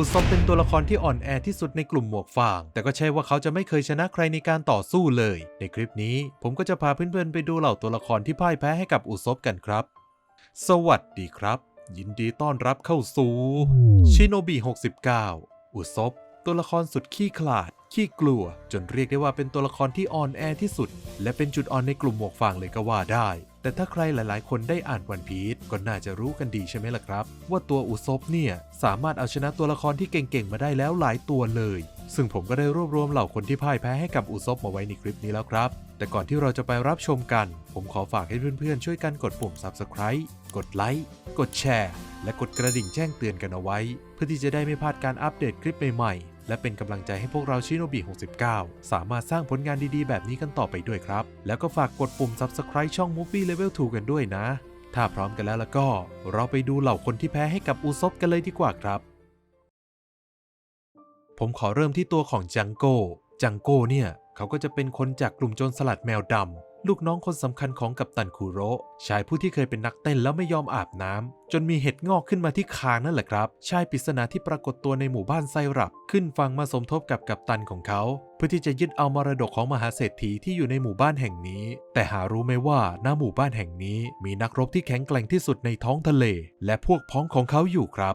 อุซบเป็นตัวละครที่อ่อนแอที่สุดในกลุ่มหมวกฟาง แต่ก็ใช่ว่าเขาจะไม่เคยชนะใครในการต่อสู้เลย ในคลิปนี้ผมก็จะพาเพื่อนๆไปดูเหล่าตัวละครที่พ่ายแพ้ให้กับอุซบกันครับ สวัสดีครับ ยินดีต้อนรับเข้าสู่ชิโนบิ69 อุซบตัวละครสุดขี้ขลาด ขี้กลัว จนเรียกได้ว่าเป็นตัวละครที่อ่อนแอที่สุด และเป็นจุดอ่อนในกลุ่มหมวกฟางเลยก็ว่าได้ แต่ถ้าใครหลายๆ คนได้อ่านวันพี e ก็น่าจะรู้กันดีใช่ไหมล่ะครับ ว่าตัวอุซบเนี่ยสามารถเอาชนะตัวละครที่เก่งๆ มาได้แล้วหลายตัวเลย ซึ่งผมก็ได้รวบรวมเหล่าคนที่พ่ายแพ้ให้กับอุซบมาไว้ในคลิปนี้แล้วครับ แต่ก่อนที่เราจะไปรับชมกัน ผมขอฝากให้เพื่อนๆ ช่วยกันกดปุ่ม Subscribe กดไลค์กดแชร์และกดกระดิ่งแจ้งเตือนกันเอาไว้ เพื่อที่จะได้ไม่พลาดการอัปเดตคลิปใหม่ๆ และเป็นกำลังใจให้พวกเราชิโนบิ69 สามารถสร้างผลงานดีๆ แบบนี้กันต่อไปด้วยครับ แล้วก็ฝากกดปุ่ม Subscribe ช่อง Movie Level 2 กันด้วยนะ ถ้าพร้อมกันแล้วแล้วก็ เราไปดูเหล่าคนที่แพ้ให้กับอุซบกันเลยดีกว่าครับ ผมขอเริ่มที่ตัวของจังโก้จังโก้เนี่ย เขาก็จะเป็นคนจากกลุ่มโจรสลัดแมวดำ ลูกน้องคนสำคัญของกัปตันคูโรชายผู้ที่เคยเป็นนักเต้นแล้วไม่ยอมอาบน้ำจนมีเห็ดงอกขึ้นมาที่คางนั่นแหละครับ ชายปริศนาที่ปรากฏตัวในหมู่บ้านไซรับ ขึ้นฟังมาสมทบกับกัปตันของเขา เพื่อที่จะยึดเอามรดกของมหาเศรษฐีที่อยู่ในหมู่บ้านแห่งนี้ แต่หารู้ไหมว่าณหมู่บ้านแห่งนี้ มีนักรบที่แข็งแกร่งที่สุดในท้องทะเล และพวกพ้องของเขาอยู่ครับ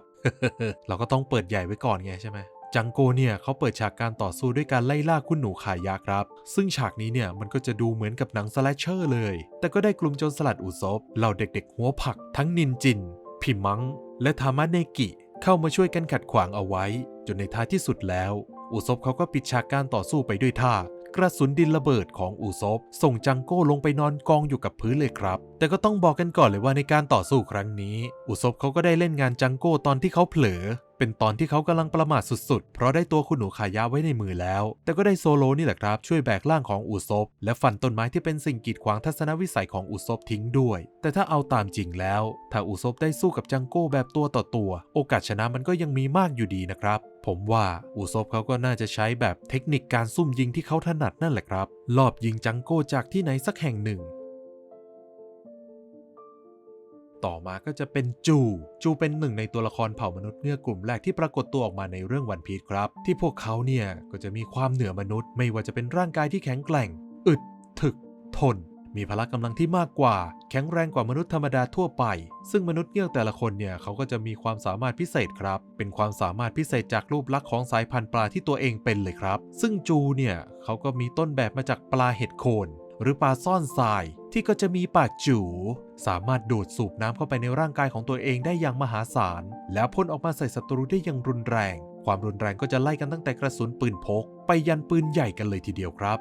เราก็ต้องเปิดใหญ่ไว้ก่อนไงใช่ไหม จังโกเนี่ยเขาเปิดฉากการต่อสู้ด้วยการไล่ล่าคุณหนูขายยาครับ ซึ่งฉากนี้เนี่ยมันก็จะดูเหมือนกับหนังสแลชเชอร์เลย แต่ก็ได้กลุ่มโจรสลัดอุซบเหล่าเด็กๆ หัวผักทั้งนินจิน พิมัง และทามะเนกิ เข้ามาช่วยกันขัดขวางเอาไว้ จนในท้ายที่สุดแล้ว อุซบเขาก็ปิดฉากการต่อสู้ไปด้วยท่ากระสุนดินระเบิดของอุซบส่งจังโก้ลงไปนอนกองอยู่กับพื้นเลยครับ แต่ก็ต้องบอกกันก่อนเลยว่าในการต่อสู้ครั้งนี้อุซบเขาก็ได้เล่นงานจังโก้ตอนที่เขาเผลอ เป็นตอนที่เขากำลังประมาทสุดๆ เพราะได้ตัวคุณหนูขายะไว้ในมือแล้ว แต่ก็ได้โซโลนี่แหละครับ ช่วยแบกร่างของอุซบและฟันต้นไม้ที่เป็นสิ่งกีดขวางทัศนวิสัยของอุซบทิ้งด้วย แต่ถ้าเอาตามจริงแล้ว ถ้าอุซบได้สู้กับจังโก้แบบตัวต่อตัว โอกาสชนะมันก็ยังมีมากอยู่ดีนะครับผมว่าอุซบเขาก็น่าจะใช้แบบเทคนิคการซุ่มยิงที่เขาถนัดนั่นแหละครับ ลอบยิงจังโก้จากที่ไหนสักแห่งหนึ่ง ต่อมาก็จะเป็นจู จูเป็นหนึ่งในตัวละครเผ่ามนุษย์เงือกกลุ่มแรกที่ปรากฏตัวออกมาในเรื่องวันพีชครับ ที่พวกเขาเนี่ยก็จะมีความเหนือมนุษย์ ไม่ว่าจะเป็นร่างกายที่แข็งแกร่ง อึด ถึก ทน มีพละกำลังที่มากกว่า แข็งแรงกว่ามนุษย์ธรรมดาทั่วไป ซึ่งมนุษย์เงือกแต่ละคนเนี่ยเขาก็จะมีความสามารถพิเศษครับ เป็นความสามารถพิเศษจากรูปลักษณ์ของสายพันธุ์ปลาที่ตัวเองเป็นเลยครับ ซึ่งจูเนี่ยเขาก็มีต้นแบบมาจากปลาเห็ดโคน หรือปลาซ่อนทรายที่ก็จะมีปากจูสามารถดูดสูบน้ำเข้าไปในร่างกายของตัวเองได้อย่างมหาศาล แล้วพ่นออกมาใส่ศัตรูได้อย่างรุนแรง ความรุนแรงก็จะไล่กันตั้งแต่กระสุนปืนพก ไปยันปืนใหญ่กันเลยทีเดียวครับ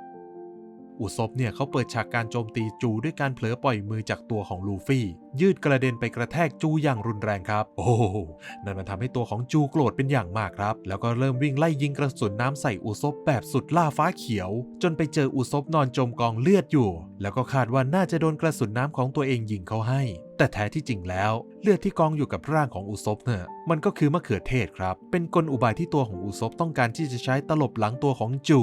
อุซบเนี่ยเขาเปิดฉากการโจมตีจูด้วยการเผลอปล่อยมือจากตัวของลูฟี่ ยืดกระเด็นไปกระแทกจูอย่างรุนแรงครับ โอ้โหนั่นมันทำให้ตัวของจูโกรธเป็นอย่างมากครับ แล้วก็เริ่มวิ่งไล่ยิงกระสุนน้ำใส่อุซบแบบสุดล่าฟ้าเขียว จนไปเจออุซบนอนจมกองเลือดอยู่ แล้วก็คาดว่าน่าจะโดนกระสุนน้ำของตัวเองยิงเขาให้ แต่แท้ที่จริงแล้วเลือดที่กองอยู่กับร่างของอุซบเนี่ยมันก็คือมะเขือเทศครับ เป็นกลอุบายที่ตัวของอุซบต้องการที่จะใช้ตลบหลังตัวของจู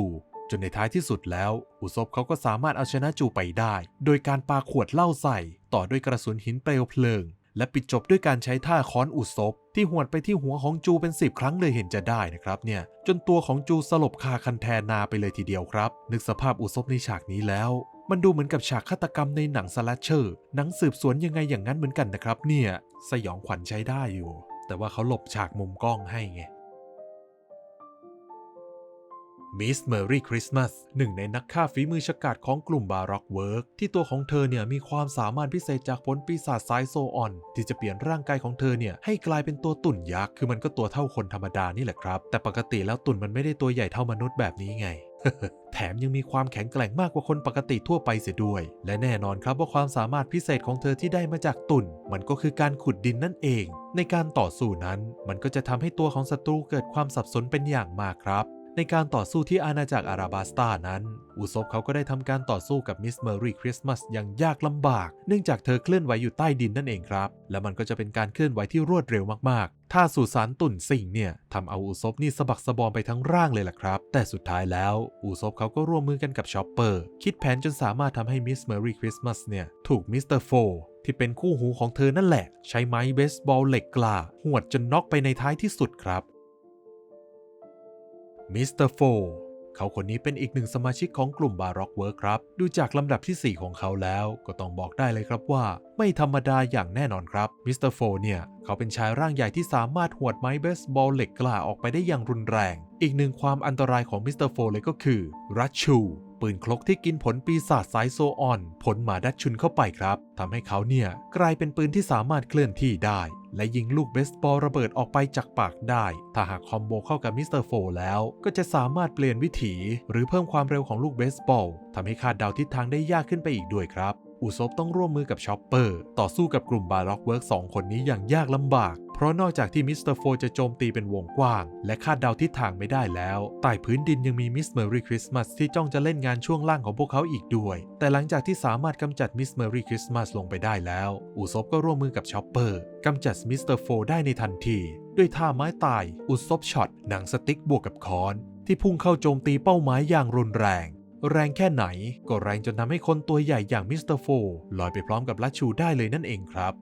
จนในท้ายที่สุดแล้ว อุซบเขาก็สามารถเอาชนะจูไปได้ โดยการปาขวดเหล้าใส่ ต่อด้วยกระสุนหินเปลวเพลิง และปิดจบด้วยการใช้ท่าค้อนอุซบที่หวดไปที่หัวของจูเป็นสิบครั้งเลยเห็นจะได้นะครับเนี่ย จนตัวของจูสลบคาคันแทนาไปเลยทีเดียวครับ นึกสภาพอุซบในฉากนี้แล้วมันดูเหมือนกับฉากฆาตกรรมในหนังสแลชเชอร์ หนังสืบสวนยังไงอย่างนั้นเหมือนกันนะครับเนี่ย สยองขวัญใช้ได้อยู่ แต่ว่าเขาหลบฉากมุมกล้องให้ไง มิสเมอรี่คริสต์มาสหนึ่งในนักฆ่าฝีมือฉกาจของกลุ่มบาร็อกเวิร์กที่ตัวของเธอเนี่ยมีความสามารถพิเศษจากผลปีศาจสายโซออน ที่จะเปลี่ยนร่างกายของเธอเนี่ยให้กลายเป็นตัวตุ่นยักษ์คือมันก็ตัวเท่าคนธรรมดานี่แหละครับ แต่ปกติแล้วตุ่นมันไม่ได้ตัวใหญ่เท่ามนุษย์แบบนี้ไงแถมยังมีความแข็งแกร่งมากกว่าคนปกติทั่วไปเสียด้วย และแน่นอนครับว่าความสามารถพิเศษของเธอที่ได้มาจากตุ่น มันก็คือการขุดดินนั่นเอง ในการต่อสู้นั้น มันก็จะทำให้ตัวของศัตรูเกิดความสับสนเป็นอย่างมากครับ ในการต่อสู้ที่อาณาจักรอาราบาสตานั้น อุซบเขาก็ได้ทำการต่อสู้กับมิสเมอรี่คริสต์มาสอย่างยากลำบาก เนื่องจากเธอเคลื่อนไหวอยู่ใต้ดินนั่นเองครับ และมันก็จะเป็นการเคลื่อนไหวที่รวดเร็วมากๆ ถ้าสุสานตุ่นสิ่งเนี่ยทำเอาอุซบนี่สะบักสะบอมไปทั้งร่างเลยล่ะครับ แต่สุดท้ายแล้ว อุซบเขาก็ร่วมมือกันกับชอปเปอร์ คิดแผนจนสามารถทำให้มิสเมอรี่คริสต์มาสเนี่ยถูกมิสเตอร์โฟที่เป็นคู่หูของเธอนั่นแหละ ใช้ไม้เบสบอลเหล็กกล้าหวดจนน็อกไปในท้ายที่สุดครับ มิสเตอร์โฟเขาคนนี้เป็นอีกหนึ่งสมาชิกของกลุ่มบาร็อกเวิร์ครับ ดูจากลำดับที่ 4 ของเขาแล้วก็ต้องบอกได้เลยครับว่า ไม่ธรรมดาอย่างแน่นอนครับ มิสเตอร์โฟเนี่ย เขาเป็นชายร่างใหญ่ที่สามารถหวดไม้เบสบอลเหล็กกล้าออกไปได้อย่างรุนแรง อีกหนึ่งความอันตรายของมิสเตอร์โฟเลยก็คือ รัชชู ปืนคลกที่กินผลปีศาจสายโซออน ผลหมาดัชชุนเข้าไปครับทำให้เขาเนี่ยกลายเป็นปืนที่สามารถเคลื่อนที่ได้ และยิงลูกเบสบอลระเบิดออกไปจากปากได้ ถ้าหากคอมโบเข้ากับมิสเตอร์โฟแล้วก็จะสามารถเปลี่ยนวิถี หรือเพิ่มความเร็วของลูกเบสบอลทำให้คาดเดาทิศทางได้ยากขึ้นไปอีกด้วยครับอุซบต้องร่วมมือกับชอปเปอร์ ต่อสู้กับกลุ่มบาร็อกเวิร์กสองคนนี้อย่างยากลำบาก เพราะนอกจากที่มิสเตอร์โฟจะโจมตีเป็นวงกว้าง และคาดเดาทิศทางไม่ได้แล้วใต้พื้นดินยังมีมิสเมอรี่คริสต์มาสที่จ้องจะเล่นงานช่วงล่างของพวกเขาอีกด้วย แต่หลังจากที่สามารถกำจัดมิสเมอรี่คริสต์มาสลงไปได้แล้ว อุซบก็ร่วมมือกับชอปเปอร์กำจัดมิสเตอร์โฟได้ในทันที ด้วยท่าไม้ตาย อุซบช็อตหนังสติ๊กบวกกับค้อน ที่พุ่งเข้าโจมตีเป้าหมายอย่างรุนแรงแรงแค่ไหน ก็แรงจนทำให้คนตัวใหญ่อย่างมิสเตอร์โฟลอยไปพร้อมกับลัชชูได้เลยนั่นเองครับ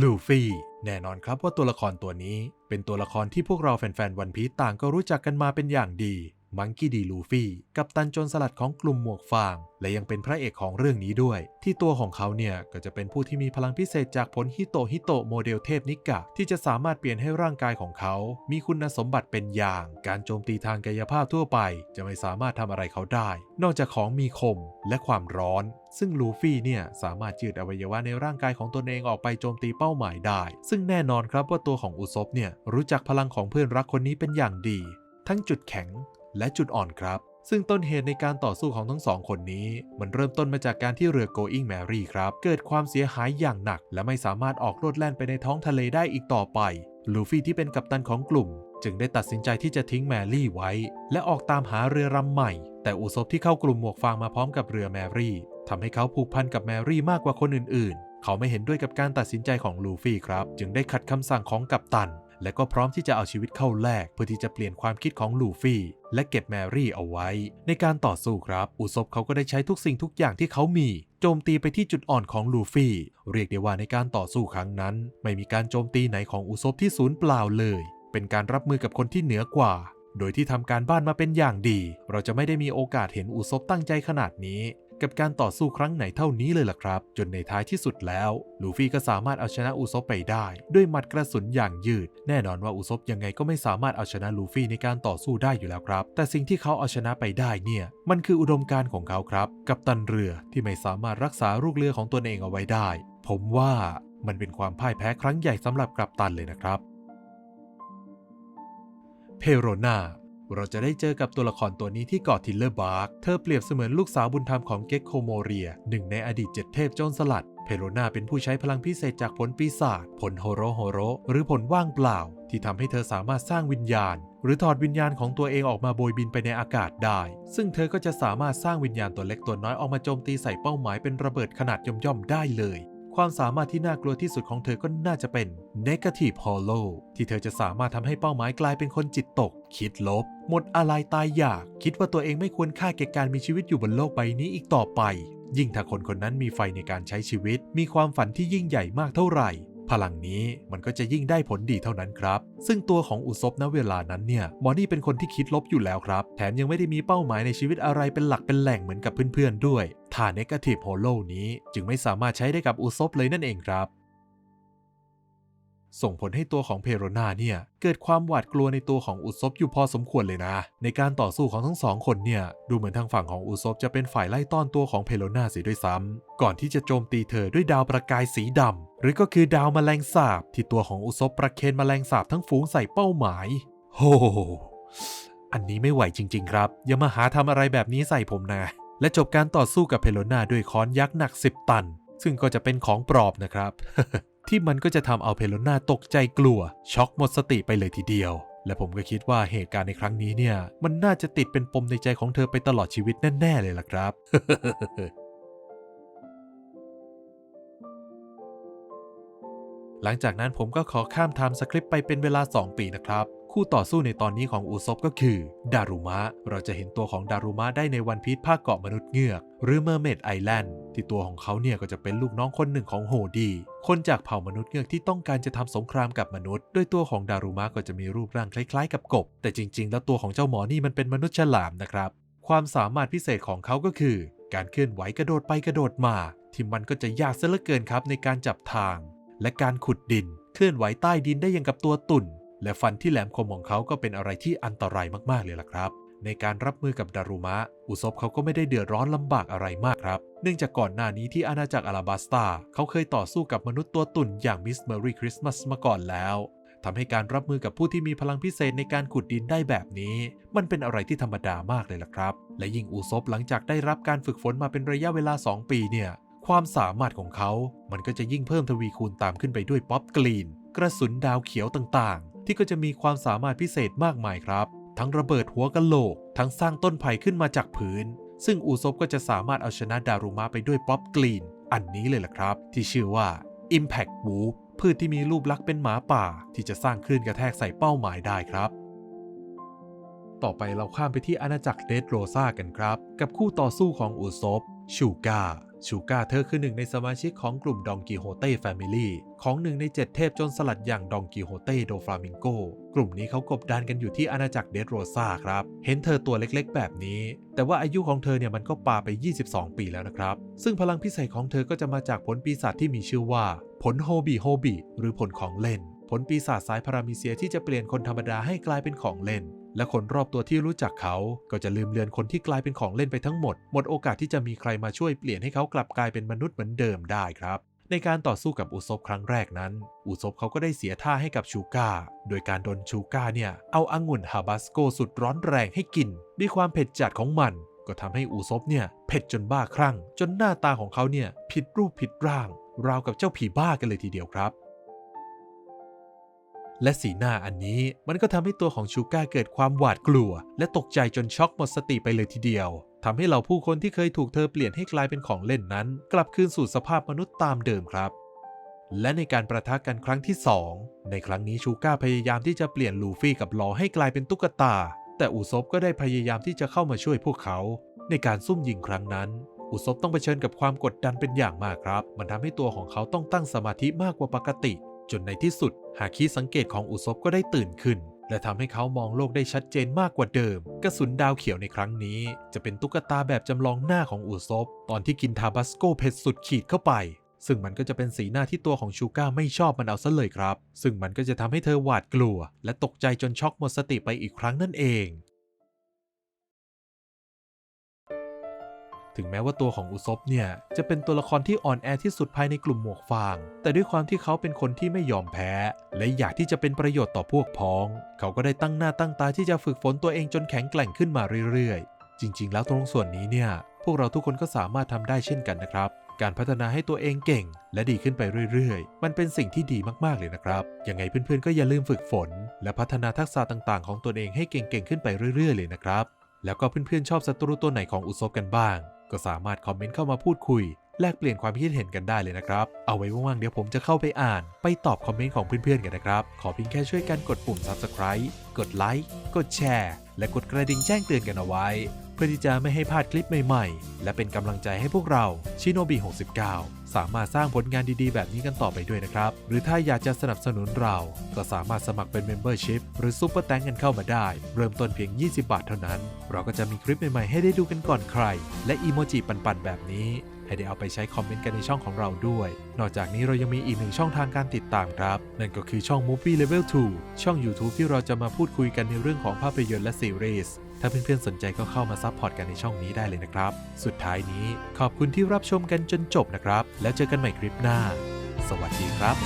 ลูฟี่แน่นอนครับว่าตัวละครตัวนี้เป็นตัวละครที่พวกเราแฟนๆวันพีต่างก็รู้จักกันมาเป็นอย่างดี มังกี้ดีลูฟี่กับตันจนสลัดของกลุ่มหมวกฟาง และยังเป็นพระเอกของเรื่องนี้ด้วย ที่ตัวของเขาเนี่ย ก็จะเป็นผู้ที่มีพลังพิเศษจากผลฮิโตฮิโตโมเดลเทพนิกะ ที่จะสามารถเปลี่ยนให้ร่างกายของเขา มีคุณสมบัติเป็นอย่าง การโจมตีทางกายภาพทั่วไป จะไม่สามารถทำอะไรเขาได้ นอกจากของมีคมและความร้อนซึ่งลูฟี่เนี่ยสามารถยืดอวัยวะในร่างกายของตนเองออกไปโจมตีเป้าหมายได้ ซึ่งแน่นอนครับว่าตัวของอุซบเนี่ยรู้จักพลังของเพื่อนรักคนนี้เป็นอย่างดี ทั้งจุดแข็ง และจุดอ่อนครับ ซึ่งต้นเหตุในการต่อสู้ของทั้งสองคนนี้ มันเริ่มต้นมาจากการที่เรือ Going Mary ครับ เกิดความเสียหายอย่างหนัก และไม่สามารถออกโลดแล่นไปในท้องทะเลได้อีกต่อไปลูฟี่ที่เป็นกัปตันของกลุ่ม จึงได้ตัดสินใจที่จะทิ้งแมรี่ไว้ และออกตามหาเรือลำใหม่ แต่อุซบที่เข้ากลุ่มหมวกฟางมาพร้อมกับเรือแมรี่ทำให้เขาผูกพันกับแมรี่มากกว่าคนอื่น ๆ เขาไม่เห็นด้วยกับการตัดสินใจของลูฟี่ครับ จึงได้ขัดคำสั่งของกัปตัน และก็พร้อมที่จะเอาชีวิตเข้าแลกเพื่อที่จะเปลี่ยนความคิดของลูฟี่ และเก็บแมรี่เอาไว้ ในการต่อสู้ครับ อุซบเขาก็ได้ใช้ทุกสิ่งทุกอย่างที่เขามีโจมตีไปที่จุดอ่อนของลูฟี่ เรียกได้ว่าในการต่อสู้ครั้งนั้น ไม่มีการโจมตีไหนของอุซบที่สูญเปล่าเลย เป็นการรับมือกับคนที่เหนือกว่า โดยที่ทำการบ้านมาเป็นอย่างดี เราจะไม่ได้มีโอกาสเห็นอุซบตั้งใจขนาดนี้ กับการต่อสู้ครั้งไหนเท่านี้เลยล่ะครับ จนในท้ายที่สุดแล้ว ลูฟี่ก็สามารถเอาชนะอุซบไปได้ ด้วยหมัดกระสุนอย่างยืด แน่นอนว่าอุซบยังไงก็ไม่สามารถเอาชนะลูฟี่ในการต่อสู้ได้อยู่แล้วครับ แต่สิ่งที่เขาเอาชนะไปได้เนี่ย มันคืออุดมการณ์ของเขาครับ กับตันเรือที่ไม่สามารถรักษาลูกเรือของตนเองเอาไว้ได้ ผมว่ามันเป็นความพ่ายแพ้ครั้งใหญ่สำหรับกัปตันเลยนะครับ เพโรนา เราจะได้เจอกับตัวละครตัวนี้ที่เกาะทิลเลอร์บาร์ก เธอเปรียบเสมือนลูกสาวบุญธรรมของเก็กโคโมเรีย หนึ่งในอดีตเจ็ดเทพโจรสลัด เพโรนาเป็นผู้ใช้พลังพิเศษจากผลปีศาจ ผลโฮโรโฮโร หรือผลว่างเปล่า ที่ทำให้เธอสามารถสร้างวิญญาณ หรือถอดวิญญาณของตัวเองออกมาโบยบินไปในอากาศได้ ซึ่งเธอก็จะสามารถสร้างวิญญาณตัวเล็กตัวน้อยออกมาโจมตีใส่เป้าหมายเป็นระเบิดขนาดย่อมๆได้เลย ความสามารถที่น่ากลัวที่สุดของเธอก็น่าจะเป็น Negative Hollow ที่เธอจะสามารถทำให้เป้าหมายกลายเป็นคนจิตตก คิดลบ หมดอะไรตายอยาก คิดว่าตัวเองไม่ควรค่าแก่การมีชีวิตอยู่บนโลกใบนี้อีกต่อไป ยิ่งถ้าคนคนนั้นมีไฟในการใช้ชีวิต มีความฝันที่ยิ่งใหญ่มากเท่าไหร่พลังนี้มันก็จะยิ่งได้ผลดีเท่านั้นครับ ซึ่งตัวของอุซบณเวลานั้นเนี่ยมอนี่เป็นคนที่คิดลบอยู่แล้วครับ แถมยังไม่ได้มีเป้าหมายในชีวิตอะไรเป็นหลักเป็นแหล่งเหมือนกับเพื่อนๆด้วย ท่า Negative Hollow นี้จึงไม่สามารถใช้ได้กับอุซบเลยนั่นเองครับ ส่งผลให้ตัวของเพโรนาเนี่ยเกิดความหวาดกลัวในตัวของอุซบอยู่พอสมควรเลยนะ ในการต่อสู้ของทั้งสองคนเนี่ยดูเหมือนทางฝั่งของอุซบจะเป็นฝ่ายไล่ต้อนตัวของเพโรนาเสียด้วยซ้ำก่อนที่จะโจมตีเธอด้วยดาวประกายสีดำหรือก็คือดาวแมลงสาบ ที่ตัวของอุซบประเคนแมลงสาบทั้งฝูงใส่เป้าหมายโฮ้อันนี้ไม่ไหวจริง ๆ ครับ อย่ามาหาทำอะไรแบบนี้ใส่ผมนะ และจบการต่อสู้กับเพโลนาด้วยค้อนยักษ์หนัก 10 ตัน ซึ่งก็จะเป็นของปลอบนะครับ ที่มันก็จะทำเอาเพโลนาตกใจกลัว ช็อกหมดสติไปเลยทีเดียว และผมก็คิดว่าเหตุการณ์ในครั้งนี้เนี่ย มันน่าจะติดเป็นปมในใจของเธอไปตลอดชีวิตแน่ ๆ เลยล่ะครับ หลังจากนั้นผมก็ขอข้ามไทม์สคริปต์ไปเป็นเวลา 2 ปีนะครับ คู่ต่อสู้ในตอนนี้ของอุซบก็คือ ดารุมะ เราจะเห็นตัวของดารุมะได้ในวันพีชภาคเกาะมนุษย์เงือก หรือเมอร์เมดไอแลนด์ที่ตัวของเขาเนี่ยก็จะเป็นลูกน้องคนหนึ่งของโฮดี คนจากเผ่ามนุษย์เงือกที่ต้องการจะทำสงครามกับมนุษย์โดยตัวของดารุมะก็จะมีรูปร่างคล้ายๆ กับกบ แต่จริง ๆ แล้วตัวของเจ้าหมอนี่มันเป็นมนุษย์ฉลามนะครับ ความสามารถพิเศษของเขาก็คือ การเคลื่อนไหวกระโดดไปกระโดดมา ที่มันก็จะยากซะเหลือเกินครับในการจับทาง และการขุดดิน เคลื่อนไหวใต้ดินได้อย่างกับตัวตุ่น และฟันที่แหลมคมของเขาก็เป็นอะไรที่อันตรายมากๆเลยล่ะครับ ในการรับมือกับดารุมะ อุซบเขาก็ไม่ได้เดือดร้อนลำบากอะไรมากครับ เนื่องจากก่อนหน้านี้ที่อาณาจักรอาราบาสตาเขาเคยต่อสู้กับมนุษย์ตัวตุ่นอย่างมิสเมอรี่คริสต์มาสมาก่อนแล้วทำให้การรับมือกับผู้ที่มีพลังพิเศษในการขุดดินได้แบบนี้ มันเป็นอะไรที่ธรรมดามากเลยล่ะครับ และยิ่งอุซบหลังจากได้รับการฝึกฝนมาเป็นระยะเวลา 2 ปีเนี่ย ความสามารถของเขา มันก็จะยิ่งเพิ่มทวีคูณตามขึ้นไปด้วยป๊อปกรีน กระสุนดาวเขียวต่างๆ ที่ก็จะมีความสามารถพิเศษมากมายครับ ทั้งระเบิดหัวกะโหลก ทั้งสร้างต้นไผ่ขึ้นมาจากพื้น ซึ่งอูซบก็จะสามารถเอาชนะดารุมะไปด้วยป๊อปกรีน อันนี้เลยล่ะครับ ที่ชื่อว่า Impact w o o พืชที่มีรูปลักษณ์เป็นหมาป่า ที่จะสร้างคลื่นกระแทกใส่เป้าหมายได้ครับ ต่อไปเราข้ามไปที่อาณาจักรเดดโรซากันครับ กับคู่ต่อสู้ของอุซบชูกา ชูกาเธอคือหนึ่งในสมาชิกของกลุ่มดองกิโฮเต้แฟมิลี่ของหนึ่งในเจ็ดเทพจนสลัดอย่างดองกิโฮเต้โดฟลามิงโก กลุ่มนี้เขากบดานกันอยู่ที่อาณาจักรเดดโรซาครับ เห็นเธอตัวเล็กๆ แบบนี้ แต่ว่าอายุของเธอเนี่ยมันก็ปาไป 22 ปีแล้วนะครับ ซึ่งพลังพิเศษของเธอก็จะมาจากผลปีศาจที่มีชื่อว่า ผลโฮบีโฮบีหรือผลของเล่น ผลปีศาจสายพารามิเซียที่จะเปลี่ยนคนธรรมดาให้กลายเป็นของเล่น และคนรอบตัวที่รู้จักเขาก็จะลืมเลือนคนที่กลายเป็นของเล่นไปทั้งหมด หมดโอกาสที่จะมีใครมาช่วยเปลี่ยนให้เขากลับกลายเป็นมนุษย์เหมือนเดิมได้ครับ ในการต่อสู้กับอุซบครั้งแรกนั้น อุซบเขาก็ได้เสียท่าให้กับชูก้า โดยการโดนชูก้าเนี่ย เอาองุ่นฮาบาสโกสุดร้อนแรงให้กิน ด้วยความเผ็ดจัดของมัน ก็ทำให้อุซบเนี่ยเผ็ดจนบ้าคลั่ง จนหน้าตาของเขาเนี่ยผิดรูปผิดร่าง ราวกับเจ้าผีบ้ากันเลยทีเดียวครับ และสีหน้าอันนี้มันก็ทำให้ตัวของชูก้าเกิดความหวาดกลัว และตกใจจนช็อกหมดสติไปเลยทีเดียวทำให้เหล่าผู้คนที่เคยถูกเธอเปลี่ยนให้กลายเป็นของเล่นนั้น กลับคืนสู่สภาพมนุษย์ตามเดิมครับ และในการประทะกันครั้งที่ 2 ในครั้งนี้ชูก้าพยายามที่จะเปลี่ยนลูฟี่กับลอให้กลายเป็นตุ๊กตา แต่อุซบก็ได้พยายามที่จะเข้ามาช่วยพวกเขา ในการซุ่มยิงครั้งนั้น อุซบต้องเผชิญกับความกดดันเป็นอย่างมากครับ มันทำให้ตัวของเขาต้องตั้งสมาธิมากกว่าปกติ จนในที่สุด หาคีสังเกตของอุซบก็ได้ตื่นขึ้น และทำให้เขามองโลกได้ชัดเจนมากกว่าเดิม กระสุนดาวเขียวในครั้งนี้ จะเป็นตุ๊กตาแบบจำลองหน้าของอุซบตอนที่กินทาบาสโกเผ็ดสุดขีดเข้าไป ซึ่งมันก็จะเป็นสีหน้าที่ตัวของชูก้าไม่ชอบมันเอาซะเลยครับ ซึ่งมันก็จะทำให้เธอหวาดกลัว และตกใจจนช็อกหมดสติไปอีกครั้งนั่นเอง ถึงแม้ว่าตัวของอุซบเนี่ยจะเป็นตัวละครที่อ่อนแอที่สุดภายในกลุ่มหมวกฟาง แต่ด้วยความที่เขาเป็นคนที่ไม่ยอมแพ้ และอยากที่จะเป็นประโยชน์ต่อพวกพ้อง เขาก็ได้ตั้งหน้าตั้งตาที่จะฝึกฝนตัวเองจนแข็งแกร่งขึ้นมาเรื่อยๆ จริง ๆ แล้วตรงส่วนนี้เนี่ยพวกเราทุกคนก็สามารถทำได้เช่นกันนะครับการพัฒนาให้ตัวเองเก่ง และดีขึ้นไปเรื่อยๆ มันเป็นสิ่งที่ดีมากๆเลยนะครับ ยังไงเพื่อนๆ ก็อย่าลืมฝึกฝน และพัฒนาทักษะต่างๆ ของตนเองให้เก่งๆ ขึ้นไปเรื่อยๆ เลยนะครับ แล้วก็เพื่อนๆ ชอบศัตรูตัวไหนของอุซบกันบ้าง ก็สามารถคอมเมนต์เข้ามาพูดคุย แลกเปลี่ยนความคิดเห็นกันได้เลยนะครับ เอาไว้ว่างๆเดี๋ยวผมจะเข้าไปอ่าน ไปตอบคอมเมนต์ของเพื่อนๆกันนะครับ ขอเพียงแค่ช่วยกันกดปุ่ม Subscribe กดไลค์กดแชร์และกดกระดิ่งแจ้งเตือนกันเอาไว้ เพื่อที่จะไม่ให้พลาดคลิปใหม่ๆ และเป็นกำลังใจให้พวกเราชิโนบิ69 สามารถสร้างผลงานดีๆ แบบนี้กันต่อไปด้วยนะครับ หรือถ้าอยากจะสนับสนุนเรา ก็สามารถสมัครเป็น Membership หรือ Super Thank กันเข้ามาได้ เริ่มต้นเพียง 20 บาทเท่านั้น เราก็จะมีคลิปใหม่ๆ ให้ได้ดูกันก่อนใคร และอีโมจิปันๆแบบนี้ให้ได้เอาไปใช้คอมเมนต์กันในช่องของเราด้วย นอกจากนี้เรายังมีอีกหนึ่งช่องทางการติดตามครับ นั่นก็คือช่อง Movie Level 2 ช่อง YouTube ที่เราจะมาพูดคุยกันในเรื่องของภาพยนตร์และซีรีส์ ถ้าเพื่อนๆสนใจก็เข้ามาซัพพอร์ตกันในช่องนี้ได้เลยนะครับ สุดท้ายนี้ขอบคุณที่รับชมกันจนจบนะครับ แล้วเจอกันใหม่คลิปหน้า สวัสดีครับ